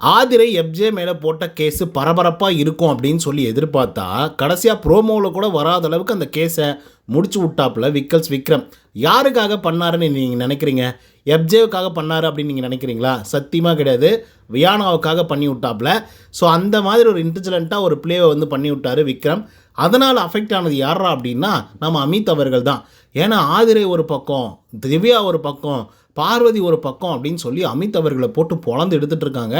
ஆதிரை எப்ஜே மேலே போட்ட கேஸு பரபரப்பாக இருக்கும் அப்படின்னு சொல்லி எதிர்பார்த்தா கடைசியாக ப்ரோமோவில் கூட வராத அளவுக்கு அந்த கேஸை முடிச்சு விட்டாப்புல விக்கல்ஸ் விக்ரம். யாருக்காக பண்ணாருன்னு நீங்கள் நினைக்கிறீங்க? எப்ஜேவுக்காக பண்ணாரு அப்படின்னு நீங்கள் நினைக்கிறீங்களா? சத்தியமாக கிடையாது. வியானாவுக்காக பண்ணி விட்டாப்புல. ஸோ அந்த மாதிரி ஒரு இன்டெலிஜென்ட்டாக ஒரு பிளேவை வந்து பண்ணி விட்டார் விக்ரம். அதனால் அஃபெக்ட் ஆனது யாரா அப்படின்னா நம்ம அமித் அவர்கள் தான். ஏன்னா ஆதிரை ஒரு பக்கம் திவ்யா ஒரு பக்கம் பார்வதி ஒரு பக்கம் அப்படின்னு சொல்லி அமித் அவர்களை போட்டு பொழந்து எடுத்துகிட்டு இருக்காங்க.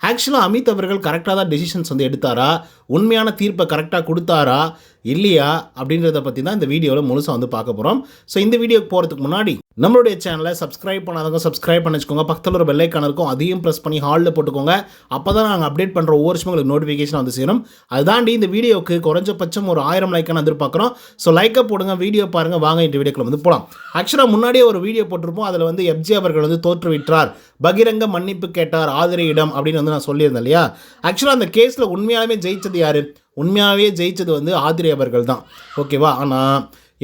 ஆக்சுவலாக அமித் அவர்கள் கரெக்டாக தான் டெசிஷன்ஸ் வந்து எடுத்தாரா? உண்மையான தீர்ப்பை கரெக்டாக கொடுத்தாரா? இல்லையா? அப்படின்றத பற்றி தான் இந்த வீடியோவில் முழுசாக வந்து பார்க்க போகிறோம் ஸோ இந்த வீடியோக்கு போகிறதுக்கு முன்னாடி நம்மளுடைய சேனலை சப்ஸ்கிரைப் பண்ணாதவங்க சப்ஸ்கிரைப் பண்ணி வச்சுக்கோங்க பக்கத்தில் ஒரு பெல்லைக்கான இருக்கும் அதையும் ப்ரெஸ் பண்ணி ஹாலில் போட்டுக்கோங்க. அப்போ தான் நாங்கள் அப்டேட் பண்ணுற ஒவ்வொரு விஷயம் உங்களுக்கு நோட்டிஃபிகேஷன் வந்து சேரும். அதாண்டி இந்த வீடியோவுக்கு குறைஞ்சபட்சம் ஒரு ஆயிரம் லைக்கான எதிர்பார்க்குறோம். ஸோ லைக்கை போடுங்க வீடியோ பாருங்கள் வாங்க இந்த வீடியோக்குள்ள வந்து போகலாம் ஆக்சுவலாக முன்னாடியே ஒரு வீடியோ போட்டிருப்போம். அதில் வந்து எப்ஜி அவர்கள் வந்து தோற்றுவிட்டார். பகிரங்க மன்னிப்பு கேட்டார் ஆதிரியிடம் அப்படின்னு வந்து நான் சொல்லியிருந்தேன் இல்லையா? ஆக்சுவலாக அந்த கேஸில் உண்மையாலுமே ஜெயிச்சது யார்? உண்மையாகவே ஜெயிச்சது வந்து ஆதிரி அவர்கள் தான். ஓகேவா ஆனால்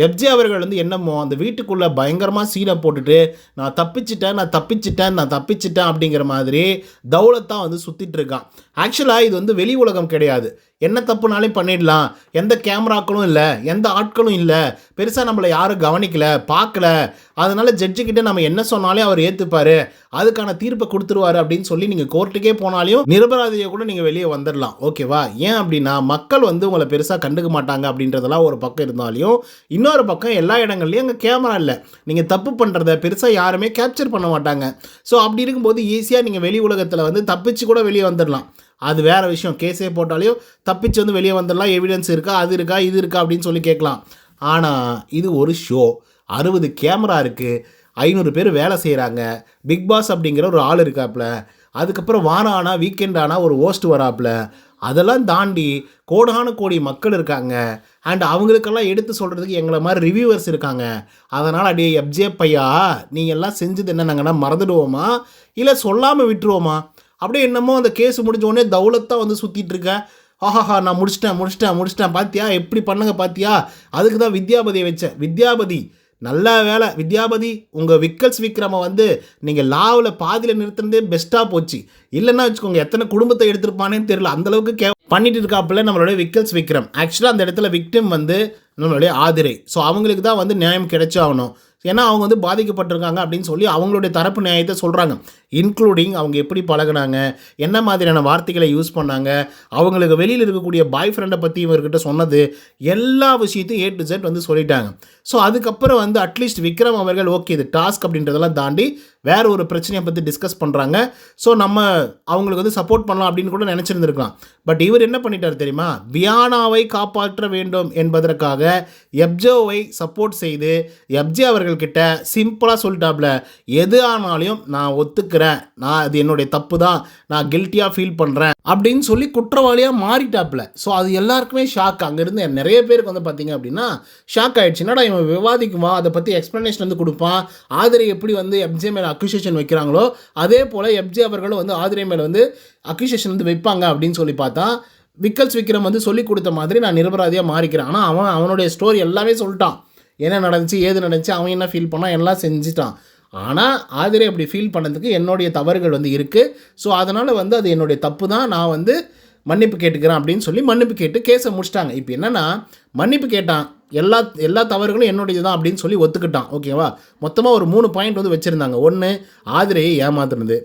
எப்ஜே அவர்கள் வந்து என்னமோ அந்த வீட்டுக்குள்ளே பயங்கரமாக சீனை போட்டுட்டு நான் தப்பிச்சிட்டேன் நான் தப்பிச்சிட்டேன் நான் தப்பிச்சிட்டேன் அப்படிங்கிற மாதிரி தௌலத்தான் வந்து சுற்றிட்டு இருக்கான். ஆக்சுவலாக இது வந்து வெளி உலகம் கிடையாது. என்ன தப்புனாலும் பண்ணிடலாம். எந்த கேமராக்களும் இல்லை எந்த ஆட்களும் இல்லை. பெருசாக நம்மளை யாரும் கவனிக்கல பார்க்கல. அதனால் ஜட்ஜுக்கிட்ட நம்ம என்ன சொன்னாலும் அவர் ஏற்றுப்பார் அதுக்கான தீர்ப்பை கொடுத்துருவாரு அப்படின்னு சொல்லி நீங்கள் கோர்ட்டுக்கே போனாலையும் நிரபராதியை கூட நீங்கள் வெளியே வந்துடலாம். ஓகேவா ஏன் அப்படின்னா மக்கள் வந்து உங்களை பெருசாக கண்டுக்க மாட்டாங்க அப்படின்றதெல்லாம் ஒரு பக்கம் இருந்தாலையும் இன்னொரு பக்கம் எல்லா இடங்கள்லையும் அங்கே கேமரா இல்லை. நீங்கள் தப்பு பண்ணுறத பெருசாக யாருமே கேப்சர் பண்ண மாட்டாங்க. ஸோ அப்படி இருக்கும்போது ஈஸியாக நீங்கள் வெளி உலகத்தில் வந்து தப்பிச்சு கூட வெளியே வந்துடலாம். அது வேறு விஷயம். கேஸே போட்டாலையும் தப்பிச்சு வந்து வெளியே வந்துடலாம். எவிடன்ஸ் இருக்கா? அது இருக்கா? இது இருக்கா? அப்படின்னு சொல்லி கேட்கலாம். ஆனால் இது ஒரு ஷோ அறுபது கேமரா இருக்குது ஐநூறு பேர் வேலை செய்கிறாங்க பிக் பாஸ் அப்படிங்கிற ஒரு ஆள் இருக்காப்புல அதுக்கப்புறம் வாரம் ஆனால் வீக்கெண்ட் ஆனால் ஒரு ஹோஸ்ட் வராப்புல அதெல்லாம் தாண்டி கோடான கோடி மக்கள் இருக்காங்க. அண்ட் அவங்களுக்கெல்லாம் எடுத்து சொல்கிறதுக்கு எங்களை மாதிரி ரிவ்யூவர்ஸ் இருக்காங்க. அதனால் அப்படியே எப்ஜே பையா நீங்கள் எல்லாம் செஞ்சது என்ன மறந்துடுவோமா? இல்லை சொல்லாமல் விட்டுருவோமா? அப்படியே என்னமோ அந்த கேஸ் முடிஞ்ச உடனே தௌலத்தாக வந்து சுற்றிட்டு இருக்கேன். ஆஹாஹா நான் முடிச்சிட்டேன் முடிச்சிட்டேன் முடிச்சிட்டேன். பாத்தியா? எப்படி பண்ணுங்க பாத்தியா? அதுக்கு தான் வித்யாபதியை வச்சேன். வித்யாபதி நல்ல வேலை. வித்யாபதி உங்கள் விக்கல்ஸ் விக்ரம வந்து நீங்கள் லாவில் பாதியில் நிறுத்துனதே பெஸ்ட்டாக போச்சு. இல்லைன்னா வச்சுக்கோங்க எத்தனை குடும்பத்தை எடுத்திருப்பானேன்னு தெரியல. அந்தளவுக்கு கே பண்ணிட்டு இருக்காப்புல நம்மளுடைய விக்கல்ஸ் விக்ரம். ஆக்சுவலாக அந்த இடத்துல விக்டிம் வந்து நம்மளுடைய ஆதிரை. ஸோ அவங்களுக்கு தான் வந்து நியாயம் கிடைச்சாகணும் ஏன்னா அவங்க வந்து பாதிக்கப்பட்டிருக்காங்க அப்படின்னு சொல்லி அவங்களுடைய தரப்பு நியாயத்தை சொல்கிறாங்க இன்க்ளூடிங் அவங்க எப்படி பழகுனாங்க என்ன மாதிரியான வார்த்தைகளை யூஸ் பண்ணாங்க அவங்களுக்கு வெளியில் இருக்கக்கூடிய பாய் ஃப்ரெண்டை பற்றி இவர்கிட்ட சொன்னது எல்லா விஷயத்தையும் ஏ டு ஜெட் வந்து சொல்லிட்டாங்க. ஸோ அதுக்கப்புறம் வந்து அட்லீஸ்ட் விக்ரம் அவர்கள் ஓகே இது டாஸ்க் அப்படின்றதெல்லாம் தாண்டி வேற ஒரு பிரச்சனையை பற்றி டிஸ்கஸ் பண்ணுறாங்க ஸோ நம்ம அவங்களுக்கு வந்து சப்போர்ட் பண்ணலாம் அப்படின்னு கூட நினச்சிருந்துருக்கலாம். பட் இவர் என்ன பண்ணிட்டார் தெரியுமா? வியானாவை காப்பாற்ற வேண்டும் என்பதற்காக எப்ஜோவை சப்போர்ட் செய்து எப்ஜே அவர்கள்கிட்ட சிம்பிளாக சொல்லிட்டாப்ல எது ஆனாலும் நான் ஒத்துக்கிறேன். நான் அது என்னுடைய தப்பு தான் நான் கில்ட்டியாக ஃபீல் பண்ணுறேன் அப்படின்னு சொல்லி குற்றவாளியாக மாறிட்டாப்ல. ஸோ அது எல்லாருக்குமே ஷாக் அங்கேருந்து நிறைய பேருக்கு வந்து பார்த்தீங்க அப்படின்னா ஷாக் ஆயிடுச்சு. என்னடா இவன் விவாதிக்குவான்? அதை பற்றி எக்ஸ்ப்ளனேஷன் வந்து கொடுப்பான். ஆதிரை எப்படி வந்து எப்ஜே மேலே அக்யூசேஷன் வைக்கிறாங்களோ அதே போல் எப்ஜே அவர்களும் வந்து ஆதிரை மேலே வந்து அக்யூசியேஷன் வந்து வைப்பாங்க அப்படின்னு சொல்லி பார்த்தா விக்கல்ஸ் விக்ரம் வந்து சொல்லி கொடுத்த மாதிரி நான் நிரபராதியாக மாறிக்கிறேன். ஆனால் அவன் அவனுடைய ஸ்டோரி எல்லாமே சொல்லிட்டான். என்ன நடந்துச்சு ஏது நடந்துச்சு அவன் என்ன ஃபீல் பண்ணான் எல்லாம் செஞ்சுட்டான். ஆனால் ஆதிரை அப்படி ஃபீல் பண்ணதுக்கு என்னுடைய தவறுகள் வந்து இருக்குது ஸோ அதனால் வந்து அது என்னுடைய தப்பு தான் நான் வந்து மன்னிப்பு கேட்டுக்கிறேன் அப்படின்னு சொல்லி மன்னிப்பு கேட்டு கேஸை முடிச்சிட்டாங்க. இப்போ என்னென்னா மன்னிப்பு கேட்டான். எல்லா எல்லா தவறுகளும் என்னுடையது தான் அப்படின்னு சொல்லி ஒத்துக்கிட்டான். ஓகேவா? மொத்தமாக ஒரு மூணு பாயிண்ட் வந்து வச்சுருந்தாங்க. ஒன்று ஆதிரையை ஏமாத்துனது.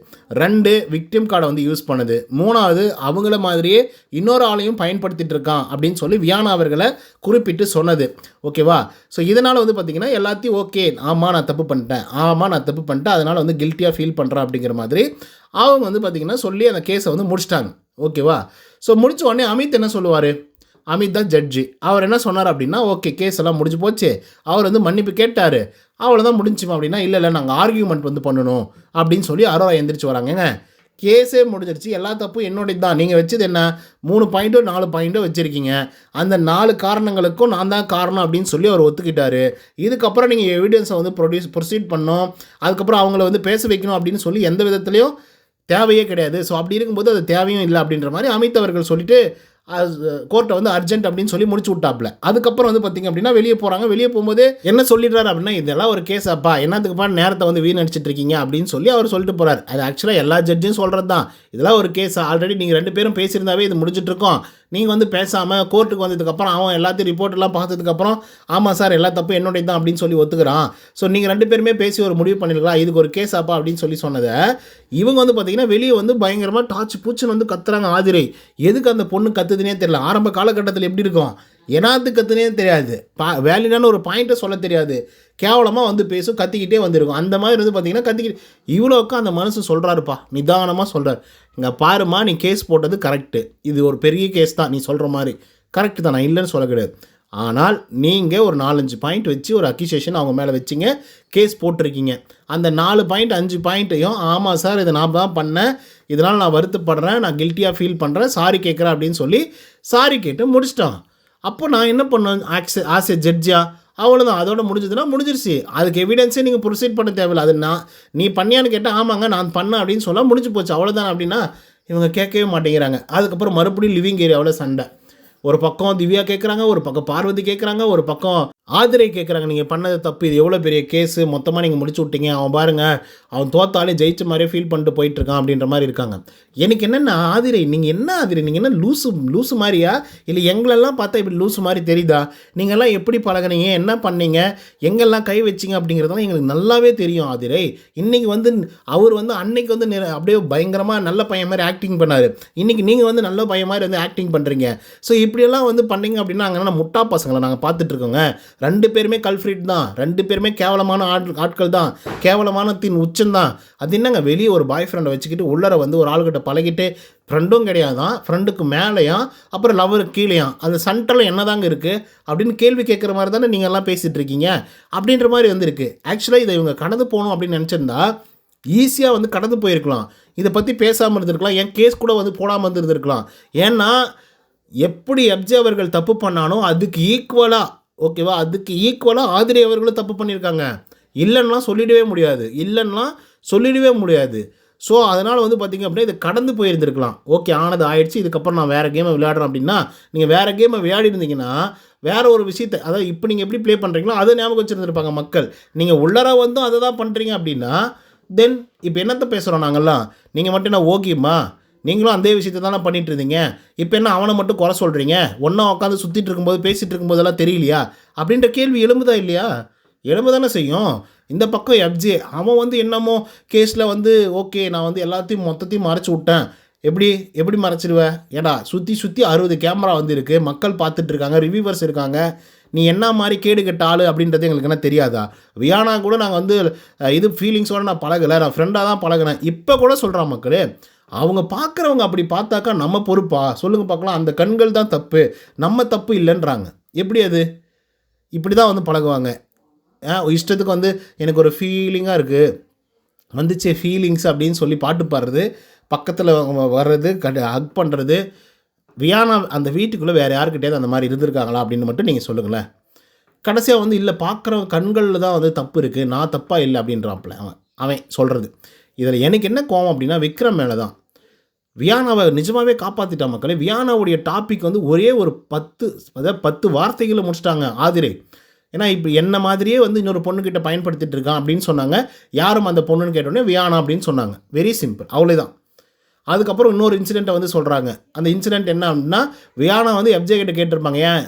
ரெண்டு விக்டிம் கார்டை வந்து யூஸ் பண்ணுது. மூணாவது அவங்கள மாதிரியே இன்னொரு ஆளையும் பயன்படுத்திகிட்டு இருக்கான் அப்படின்னு சொல்லி வியானா அவர்களை குறிப்பிட்டு சொன்னது. ஓகேவா? ஸோ இதனால் வந்து பார்த்திங்கன்னா எல்லாத்தையும் ஓகே ஆமாம் நான் தப்பு பண்ணிட்டேன். ஆமாம் நான் தப்பு பண்ணிட்டேன். அதனால் வந்து கில்ட்டியாக ஃபீல் பண்ணுறேன் அப்படிங்கிற மாதிரி அவங்க வந்து பார்த்திங்கன்னா சொல்லி அந்த கேஸை வந்து முடிச்சிட்டாங்க. ஓகேவா ஸோ முடிச்ச உடனே அமித் என்ன சொல்லுவார்? அமித் தான் ஜட்ஜி அவர் என்ன சொன்னார் அப்படின்னா ஓகே கேஸ் எல்லாம் முடிஞ்சு போச்சு. அவர் வந்து மன்னிப்பு கேட்டார். அவ்வளோதான் முடிஞ்சுமா அப்படின்னா இல்லை இல்லை நாங்கள் ஆர்கியூமெண்ட் வந்து பண்ணணும். அப்படின்னு சொல்லி அரோரா எந்திரிச்சு வராங்கங்க கேஸே முடிஞ்சிருச்சு. எல்லா தப்பும் என்னுடைய தான். நீங்கள் வச்சது என்ன? மூணு பாயிண்ட்டோ நாலு பாயிண்ட்டோ வச்சுருக்கீங்க. அந்த நாலு காரணங்களுக்கும் நான் தான் காரணம் அப்படின்னு சொல்லி அவர் ஒத்துக்கிட்டாரு. இதுக்கப்புறம் நீங்கள் எவிடன்ஸை வந்து ப்ரொடியூஸ் ப்ரொசீட் பண்ணோம் அதுக்கப்புறம் அவங்கள வந்து பேச வைக்கணும் அப்படின்னு சொல்லி எந்த விதத்துலையும் தேவையே கிடையாது. ஸோ அப்படி இருக்கும்போது அது தேவையும் இல்லை அப்படின்ற மாதிரி அமித் அவர்கள் சொல்லிட்டு கோர்ட்டை வந்து அர்ஜென்ட் அப்படின்னு சொல்லி முடிச்சு விட்டாப்ல அதுக்கப்புறம் வந்து பார்த்தீங்க அப்படின்னா வெளியே போகிறாங்க வெளியே போகும்போது என்ன சொல்லிடுறாரு அப்படின்னா இதெல்லாம் ஒரு கேஸ் அப்பா. என்னத்துக்குப்பா நேரத்தை வந்து வீணடிச்சிட்டு இருக்கீங்க அப்படின்னு சொல்லி அவர் சொல்லிட்டு போகிறார் அது ஆக்சுவலாக எல்லா ஜட்ஜும் சொல்கிறது தான் இதெல்லாம் ஒரு கேஸ் ஆல்ரெடி நீங்கள் ரெண்டு பேரும் பேசியிருந்தாவே இது முடிஞ்சிட்டு இருக்கோம். நீங்கள் வந்து பேசாமல் கோர்ட்டுக்கு வந்ததுக்கப்புறம் அவன் எல்லாத்தையும் ரிப்போர்ட் எல்லாம் பார்த்ததுக்கப்புறம் ஆமாம் சார் எல்லா தப்பு என்னுடைய தான் அப்படின்னு சொல்லி ஒத்துக்கிறான். ஸோ நீங்கள் ரெண்டு பேருமே பேசி ஒரு முடிவு பண்ணிருக்கலாம். இதுக்கு ஒரு கேஸ் ஆப்பா அப்படின்னு சொல்லி சொன்னதை. இவங்க வந்து பார்த்தீங்கன்னா வெளியே வந்து பயங்கரமாக டாச்சு பூச்சின்னு வந்து கத்துறாங்க ஆதிரை. எதுக்கு அந்த பொண்ணு கத்துதுனே தெரியல. ஆரம்ப காலகட்டத்தில் எப்படி இருக்கும்? என்னாத்து கத்துனே தெரியாது. பா வேலினாலும் ஒரு பாயிண்ட்டை சொல்ல தெரியாது. கேவலமாக வந்து பேசும் கத்திக்கிட்டே வந்திருக்கும். அந்த மாதிரி வந்து பார்த்தீங்கன்னா கத்திக்கிட்டு இவ்வளோக்கும் அந்த மனசு சொல்கிறாருப்பா நிதானமாக சொல்கிறார் இங்கே பாருமா நீ கேஸ் போட்டது கரெக்டு இது ஒரு பெரிய கேஸ் தான் நீ சொல்கிற மாதிரி. கரெக்டு தான் நான் இல்லைன்னு சொல்ல கிடையாது. ஆனால் நீங்கள் ஒரு நாலஞ்சு பாயிண்ட் வச்சு ஒரு அக்யூசேஷன் அவங்க மேலே வச்சிங்க கேஸ் போட்டிருக்கீங்க. அந்த நாலு பாயிண்ட் அஞ்சு பாயிண்ட்டையும் ஆமாம் சார் இதை நான் தான் பண்ணேன். இதனால் நான் வருத்தப்படுறேன் நான் கில்ட்டியாக ஃபீல் பண்ணுறேன் சாரி கேட்குறேன் அப்படின்னு சொல்லி சாரி கேட்டு முடிச்சிட்டான். அப்போ நான் என்ன பண்ணேன்? ஆக்ஸ் ஆஸ் ஏ ஜட்ஜா. அவ்வளோதான் அதோட முடிஞ்சதுன்னா முடிஞ்சிருச்சு. அதுக்கு எவிடன்ஸே நீங்கள் ப்ரொசீட் பண்ண தேவையில்ல. அது நான் நீ பண்ணியான்னு கேட்டால் ஆமாங்க நான் பண்ணேன் அப்படின்னு சொல்ல முடிஞ்சு போச்சு. அவ்வளோதான் அப்படின்னா இவங்க கேட்கவே மாட்டேங்கிறாங்க. அதுக்கப்புறம் மறுபடியும் லிவிங் ஏரியாவில் சண்டை. ஒரு பக்கம் திவ்யா கேட்குறாங்க ஒரு பக்கம் பார்வதி கேட்குறாங்க ஒரு பக்கம் ஆதிரை கேட்குறாங்க நீங்கள் பண்ணது தப்பு இது எவ்வளோ பெரிய கேஸு மொத்தமாக நீங்கள் முடிச்சு விட்டீங்க. அவன் பாருங்கள் அவன் தோத்தாலே ஜெயிச்ச மாதிரியே ஃபீல் பண்ணிட்டு போயிட்டுருக்கான் அப்படின்ற மாதிரி இருக்காங்க. எனக்கு என்னென்ன ஆதிரை நீங்கள் என்ன ஆதிரை? நீங்கள் என்ன லூசு லூசு மாதிரியா? இல்லை எங்களெல்லாம் பார்த்தா இப்படி லூசு மாதிரி தெரியுதா? நீங்கள்லாம் எப்படி பழகுனீங்க? என்ன பண்ணீங்க? எங்கெல்லாம் கை வச்சிங்க அப்படிங்கிறதெல்லாம் எங்களுக்கு நல்லாவே தெரியும் ஆதிரை. இன்றைக்கி வந்து அவர் வந்து அன்னைக்கு வந்து அப்படியே பயங்கரமாக நல்ல பையன் மாதிரி ஆக்டிங் பண்ணார். இன்றைக்கி நீங்கள் வந்து நல்ல பையன் மாதிரி வந்து ஆக்டிங் பண்ணுறீங்க ஸோ இப்படியெல்லாம் வந்து பண்ணிங்க அப்படின்னா அங்கே முட்டா பசங்களை நாங்கள் பார்த்துட்ருக்கோங்க. ரெண்டு பேருமே கல்ஃப்ரிட் தான். ரெண்டு பேருமே கேவலமான ஆட் ஆட்கள் தான். கேவலமான தின் உச்சம் தான். அது என்னங்க வெளியே ஒரு பாய் ஃப்ரெண்டை வச்சுக்கிட்டு உள்ளர வந்து ஒரு ஆளுகிட்ட பழகிட்டு ஃப்ரெண்டும் கிடையாதான். ஃப்ரெண்டுக்கு மேலேயாம் அப்புறம் லவருக்கு கீழேயாம் அந்த சண்டெல்லாம் என்னதாங்க இருக்குது அப்படின்னு கேள்வி கேட்குற மாதிரி தானே நீங்கள் எல்லாம் பேசிகிட்டு இருக்கீங்க அப்படின்ற மாதிரி வந்துருக்கு. ஆக்சுவலாக இதை இவங்க கடந்து போகணும் அப்படின்னு நினச்சிருந்தா ஈஸியாக வந்து கடந்து போயிருக்கலாம். இதை பற்றி பேசாமல் இருந்திருக்கலாம். என் கேஸ் கூட வந்து போடாமல் இருந்திருக்கலாம் ஏன்னா எப்படி எப்ஜே அவர்கள் தப்பு பண்ணானோ அதுக்கு ஈக்குவலாக ஓகேவா அதுக்கு ஈக்குவலாக ஆதிரி அவர்களும் தப்பு பண்ணியிருக்காங்க. இல்லைன்னா சொல்லிடவே முடியாது. இல்லைன்னா சொல்லிடவே முடியாது. ஸோ அதனால் வந்து பார்த்திங்க அப்படின்னா இது கடந்து போயிருந்திருக்கலாம். ஓகே ஆனது ஆயிடுச்சு. இதுக்கப்புறம் நான் வேறு கேமை விளையாடுறேன் அப்படின்னா நீங்கள் வேறு கேமை விளையாடி இருந்தீங்கன்னா ஒரு விஷயத்தை அதாவது இப்போ நீங்கள் எப்படி ப்ளே பண்ணுறீங்களோ அதை ஞாபகம் வச்சுருந்துருப்பாங்க மக்கள். நீங்கள் உள்ளர வந்தும் அதை தான் பண்ணுறீங்க அப்படின்னா தென் இப்போ என்னத்தை பேசுகிறோம் நாங்கள்லாம் நீங்கள் மட்டும் என்ன ஓகேம்மா? நீங்களும் அதே விஷயத்தை தானே பண்ணிட்டு இருந்தீங்க இப்போ என்ன அவனை மட்டும் குறை சொல்கிறீங்க ஒன்றா உட்காந்து சுற்றிட்டு இருக்கும்போது பேசிகிட்டு இருக்கும்போதெல்லாம் தெரியலையா? அப்படின்ற கேள்வி எழும்புதா இல்லையா? எழும்ப தானே செய்யும். இந்த பக்கம் எஃப்ஜே அவன் வந்து என்னமோ கேஸில் வந்து ஓகே நான் வந்து எல்லாத்தையும் மொத்தத்தையும் மறைச்சி விட்டேன். எப்படி எப்படி மறைச்சிடுவேன் ஏடா சுற்றி சுற்றி அறுபது கேமரா வந்துருக்கு. மக்கள் பார்த்துட்டு இருக்காங்க இருக்காங்க. நீ என்ன மாதிரி கேடு கெட்ட அப்படின்றது எங்களுக்கு என்ன தெரியாதா? வியானா கூட நாங்கள் வந்து இது ஃபீலிங்ஸோடு நான் பழகலை. நான் ஃப்ரெண்டாக தான் பழகினேன். இப்போ கூட சொல்கிறான் மக்களே அவங்க பார்க்குறவங்க அப்படி பார்த்தாக்கா நம்ம பொறுப்பா? சொல்லுங்கள் பார்க்கலாம். அந்த கண்கள் தான் தப்பு. நம்ம தப்பு இல்லைன்றாங்க. எப்படி அது? இப்படி தான் வந்து பழகுவாங்க. ஆ, இஷ்டத்துக்கு வந்து எனக்கு ஒரு ஃபீலிங்காக இருக்குது வந்துச்சு ஃபீலிங்ஸ் அப்படின்னு சொல்லி பாட்டு பாடுறது பக்கத்தில் வர்றது கட் ஹக் பண்ணுறது வியானா அந்த வீட்டுக்குள்ளே வேறு யாருக்கிட்டேயாவது அந்த மாதிரி இருந்திருக்காங்களா அப்படின்னு மட்டும் நீங்கள் சொல்லுங்களேன். கடைசியாக வந்து இல்லை பார்க்குற கண்களில் தான் வந்து தப்பு இருக்குது நான் தப்பாக இல்லை அப்படின்றாப்புல அவன். அவன் சொல்கிறது இதில் எனக்கு என்ன கோவம் அப்படின்னா விக்ரம் மேலே தான் வியானாவை நிஜமாகவே காப்பாற்றிட்டா மக்களே வியானாவுடைய டாபிக் வந்து ஒரே ஒரு பத்து அதாவது பத்து வார்த்தைகளை முடிச்சிட்டாங்க ஆதிரை. ஏன்னா இப்போ என்ன மாதிரியே வந்து இன்னொரு பொண்ணுக்கிட்ட பயன்படுத்திட்டு இருக்கான் அப்படின்னு சொன்னாங்க. யாரும் அந்த பொண்ணுன்னு கேட்டோடனே வியானா அப்படின்னு சொன்னாங்க. வெரி சிம்பிள் அவ்வளோதான் அதுக்கப்புறம் இன்னொரு இன்சிடெண்ட்டை வந்து சொல்கிறாங்க அந்த இன்சிடெண்ட் என்ன அப்படின்னா வியானா வந்து எஃப்ஜே கிட்ட கேட்டிருப்பாங்க ஏன்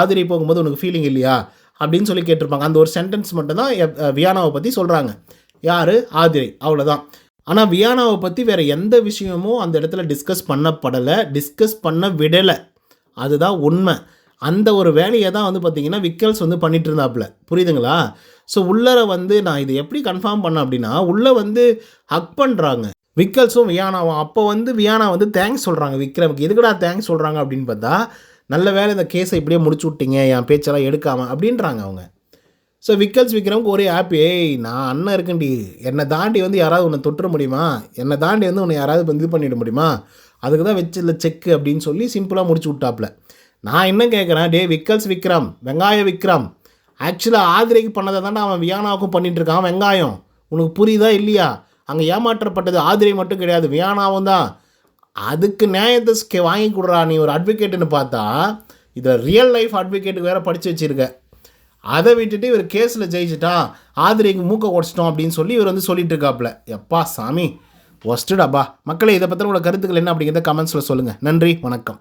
ஆதிரை போகும்போது உனக்கு ஃபீலிங் இல்லையா? அப்படின்னு சொல்லி கேட்டிருப்பாங்க. அந்த ஒரு சென்டென்ஸ் மட்டும் தான் வியானாவை பற்றி சொல்கிறாங்க யார்? ஆதிரை. அவ்வளோதான் ஆனால் வியானாவை பற்றி வேறு எந்த விஷயமும் அந்த இடத்துல டிஸ்கஸ் பண்ணப்படலை. டிஸ்கஸ் பண்ண விடலை. அதுதான் உண்மை. அந்த ஒரு வேலையை தான் வந்து பார்த்தீங்கன்னா விக்கல்ஸ் வந்து பண்ணிட்டு இருந்தாப்புல. புரியுதுங்களா? ஸோ உள்ளர வந்து நான் இது எப்படி கன்ஃபார்ம் பண்ணேன் அப்படின்னா உள்ளே வந்து ஹக் பண்ணுறாங்க விக்கல்ஸும் வியானாவும். அப்போ வந்து வியானா வந்து தேங்க்ஸ் சொல்கிறாங்க விக்ரமுக்கு எதுக்குடா தேங்க்ஸ் சொல்கிறாங்க அப்படின்னு பார்த்தா நல்ல வேலை இந்த கேஸை இப்படியே முடிச்சு விட்டீங்க என் பேச்செல்லாம் எடுக்காமல் அப்படின்றாங்க அவங்க. ஸோ விக்கல்ஸ் விக்ரமுக்கு ஒரே ஹாப்பி ஏய் நான் அண்ணன் இருக்கேன்டி. என்னை தாண்டி வந்து யாராவது உன்னை தொட்டுற முடியுமா? என்னை தாண்டி வந்து உன்னை யாராவது வந்து இது பண்ணிட முடியுமா? அதுக்கு தான் வச்சில்ல செக்கு அப்படின்னு சொல்லி சிம்பிளாக முடிச்சு விட்டாப்புல. நான் என்ன கேட்குறேன்? டே விக்கல்ஸ் விக்ரம் வெங்காய விக்ரம் ஆக்சுவலாக ஆதிரைக்கு பண்ணதை தானே அவன் வியானாவுக்கும் பண்ணிட்டு இருக்கான். வெங்காயம். உனக்கு புரியுதா இல்லையா? அங்கே ஏமாற்றப்பட்டது ஆதிரை மட்டும் கிடையாது வியானாவும் தான். அதுக்கு நியாயத்தை வாங்கி கொடுறா. நீ ஒரு அட்வொகேட்டுன்னு பார்த்தா இதில் ரியல் லைஃப் அட்வொகேட்டுக்கு வேறு படித்து வச்சுருக்கேன் அதை விட்டுட்டு இவர் கேஸில் ஜெயிச்சிட்டான் ஆதிரிக்கு மூக்க உடச்சிட்டோம் அப்படின்னு சொல்லி இவர் வந்து சொல்லிட்டு இருக்காப்புல. எப்பா சாமி. ஒஸ்டடாப்பா மக்களே இதை பற்றின உங்களோட கருத்துக்கள் என்ன அப்படிங்கிறத கமெண்ட்ஸில் சொல்லுங்கள் நன்றி வணக்கம்.